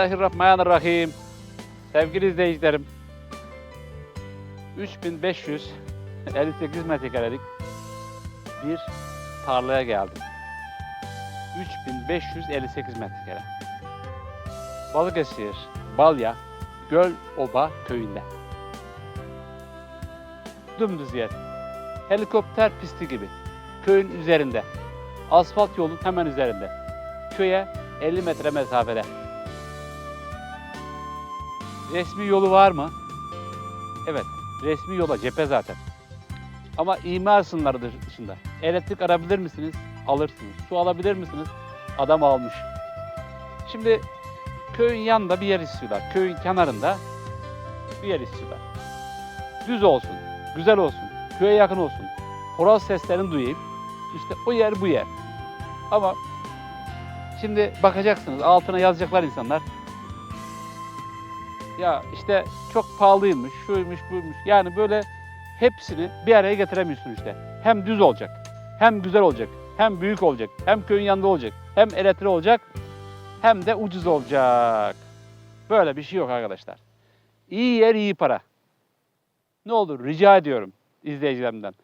Bismillahirrahmanirrahim. Sevgili izleyicilerim. 3558 metrekarelik bir tarlaya geldim. 3558 metrekare. Balıkesir, Balya, Göl Oba köyünde. Dümdüz yer. Helikopter pisti gibi. Köyün üzerinde. Asfalt yolun hemen üzerinde. Köye 50 metre mesafede. Resmi yolu var mı? Evet, resmi yola cephe zaten. Ama imar sınırları dışında. Elektrik arabilir misiniz? Alırsınız. Su alabilir misiniz? Adam almış. Şimdi köyün yanında bir yer istiyorlar. Köyün kenarında bir yer istiyorlar. Düz olsun, güzel olsun, köye yakın olsun. Horoz seslerini duyayım. İşte o yer bu yer. Ama şimdi bakacaksınız altına yazacaklar insanlar. Ya işte çok pahalıymış, şuymuş, buymuş. Yani böyle hepsini bir araya getiremiyorsun işte. Hem düz olacak, hem güzel olacak, hem büyük olacak, hem köyün yanında olacak, hem elektrik olacak, hem de ucuz olacak. Böyle bir şey yok arkadaşlar. İyi yer, iyi para. Ne olur rica ediyorum izleyicilerimden.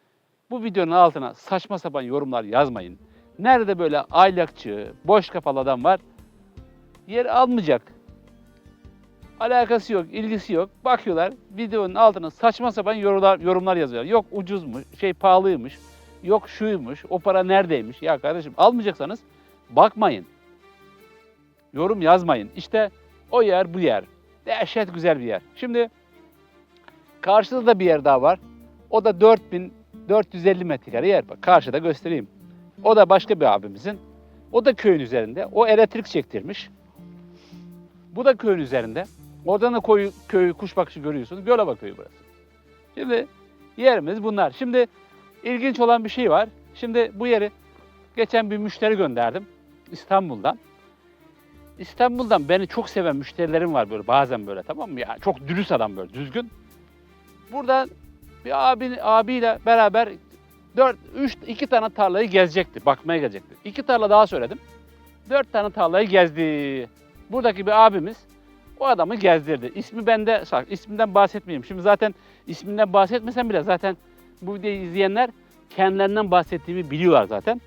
Bu videonun altına saçma sapan yorumlar yazmayın. Nerede böyle aylakçı, boş kafalı adam var, yer almayacak. Alakası yok, ilgisi yok. Bakıyorlar videonun altına saçma sapan yorumlar, yorumlar yazıyorlar. Yok ucuzmuş, şey pahalıymış, yok şuymuş, o para neredeymiş. Ya kardeşim almayacaksanız bakmayın. Yorum yazmayın. İşte o yer bu yer. Dehşet güzel bir yer. Şimdi karşıda da bir yer daha var. O da 4450 metrekare yer. Bak karşıda göstereyim. O da başka bir abimizin. O da köyün üzerinde. O elektrik çektirmiş. Bu da köyün üzerinde. Oradan da koyu, köyü kuş bakışı görüyorsunuz. Gölaba köyü burası. Şimdi yerimiz bunlar. Şimdi ilginç olan bir şey var. Şimdi bu yeri geçen bir müşteri gönderdim İstanbul'dan. İstanbul'dan beni çok seven müşterilerim var böyle bazen böyle tamam mı? Ya çok dürüst adam böyle düzgün. Burada bir abi abiyle beraber 4 3 2 tane tarlayı gezecekti. Bakmaya gelecekti. İki tarla daha söyledim. 4 tane tarlayı gezdi. Buradaki bir abimiz o adamı gezdirdi. İsmi bende sak. İsminden bahsetmeyeyim. Şimdi zaten isminden bahsetmesem bile zaten bu videoyu izleyenler kendilerinden bahsettiğimi biliyorlar zaten.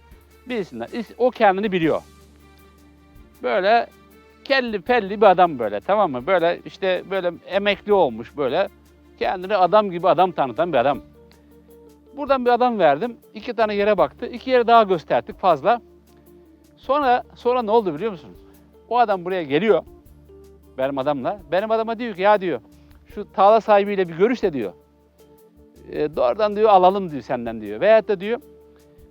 Bilsinler. O kendini biliyor. Böyle kelli felli bir adam böyle tamam mı? Böyle işte böyle emekli olmuş böyle. Kendini adam gibi adam tanıtan bir adam. Buradan bir adam verdim. iki tane yere baktı. İki yere daha gösterdik fazla. Sonra sonra ne oldu biliyor musunuz? O adam buraya geliyor. Benim adamla. Benim adama diyor ki ya diyor şu tarla sahibiyle bir görüş de diyor. E, doğrudan diyor alalım diyor senden diyor. Veyahut da diyor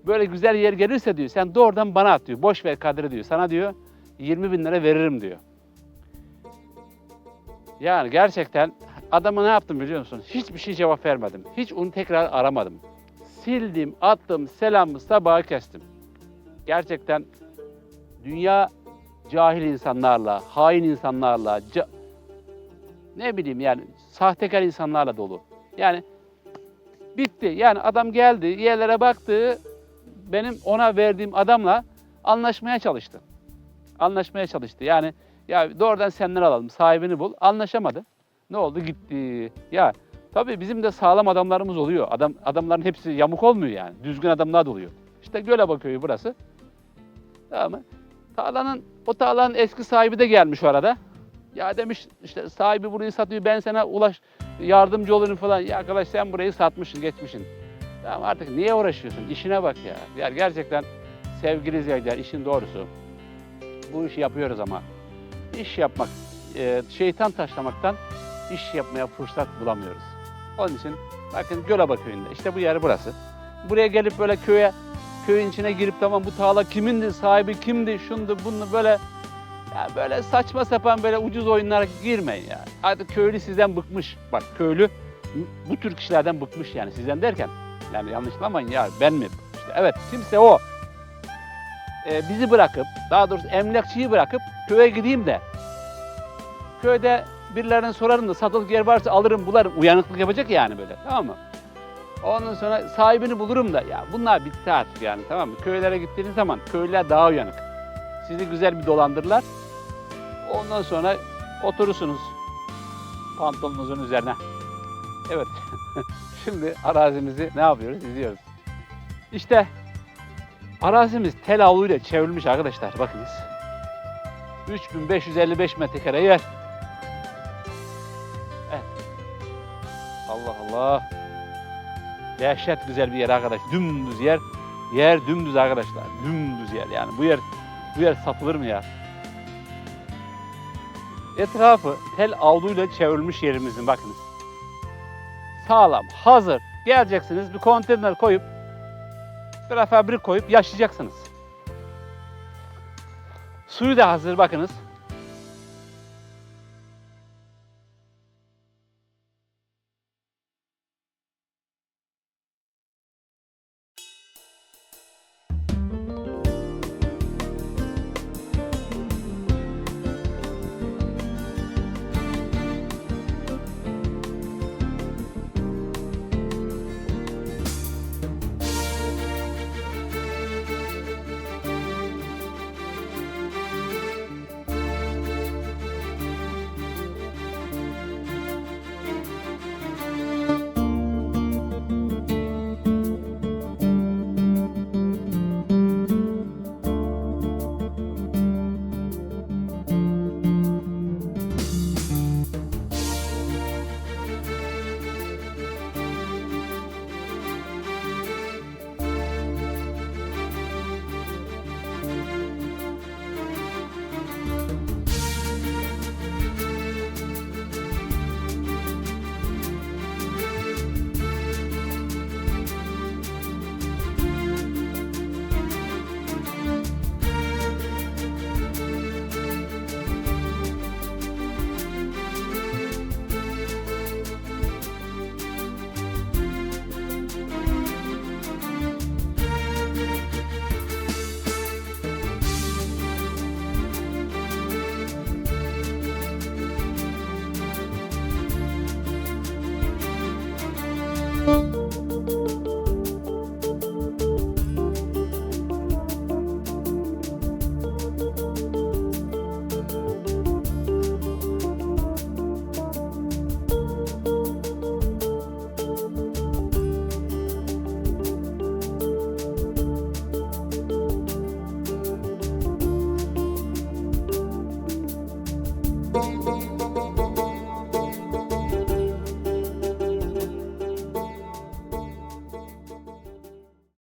böyle güzel yer gelirse diyor sen doğrudan bana at diyor. Boş ver Kadir'i diyor. Sana diyor 20 bin lira veririm diyor. Yani gerçekten adama ne yaptım biliyor musun? Hiçbir şey cevap vermedim. Hiç onu tekrar aramadım. Sildim, attım, selamı, sabahı kestim. Gerçekten dünya cahil insanlarla, hain insanlarla, ca- ne bileyim yani sahtekar insanlarla dolu. Yani bitti. Yani adam geldi, yerlere baktı, benim ona verdiğim adamla anlaşmaya çalıştı. Anlaşmaya çalıştı. Yani ya doğrudan senden alalım, sahibini bul. Anlaşamadı. Ne oldu? Gitti. Ya tabii bizim de sağlam adamlarımız oluyor. Adam adamların hepsi yamuk olmuyor yani. Düzgün adamlar da oluyor. İşte Gölaba köyü burası. Tamam mı? Tarlanın, o tarlanın eski sahibi de gelmiş o arada. Ya demiş işte sahibi burayı satıyor ben sana ulaş yardımcı olurum falan. Ya arkadaş sen burayı satmışsın geçmişsin. Tamam artık niye uğraşıyorsun? İşine bak ya. Ya gerçekten sevgili izleyiciler işin doğrusu. Bu işi yapıyoruz ama iş yapmak, e, şeytan taşlamaktan iş yapmaya fırsat bulamıyoruz. Onun için bakın Gölaba köyünde işte bu yer burası. Buraya gelip böyle köye köyün içine girip tamam bu tarla kimindi, sahibi kimdi, şundu, bunu böyle ya böyle saçma sapan böyle ucuz oyunlara girmeyin ya. Artık köylü sizden bıkmış. Bak köylü bu tür kişilerden bıkmış yani sizden derken. Yani yanlışlamayın ya ben mi? İşte evet kimse o. Ee, bizi bırakıp daha doğrusu emlakçıyı bırakıp köye gideyim de köyde birilerine sorarım da satılık yer varsa alırım bularım. Uyanıklık yapacak yani böyle tamam mı? Ondan sonra sahibini bulurum da ya bunlar bitti artık yani tamam mı? Köylere gittiğiniz zaman köylüler daha uyanık. Sizi güzel bir dolandırırlar. Ondan sonra oturursunuz pantolonunuzun üzerine. Evet. Şimdi arazimizi ne yapıyoruz? İzliyoruz. İşte arazimiz tel avluyla çevrilmiş arkadaşlar. Bakınız. 3555 metrekare yer. Evet. Allah Allah. Dehşet güzel bir yer arkadaş. Dümdüz yer. Yer dümdüz arkadaşlar. Dümdüz yer yani. Bu yer bu yer satılır mı ya? Etrafı tel avluyla çevrilmiş yerimizin bakınız. Sağlam, hazır. Geleceksiniz bir konteyner koyup prefabrik koyup yaşayacaksınız. Suyu da hazır bakınız.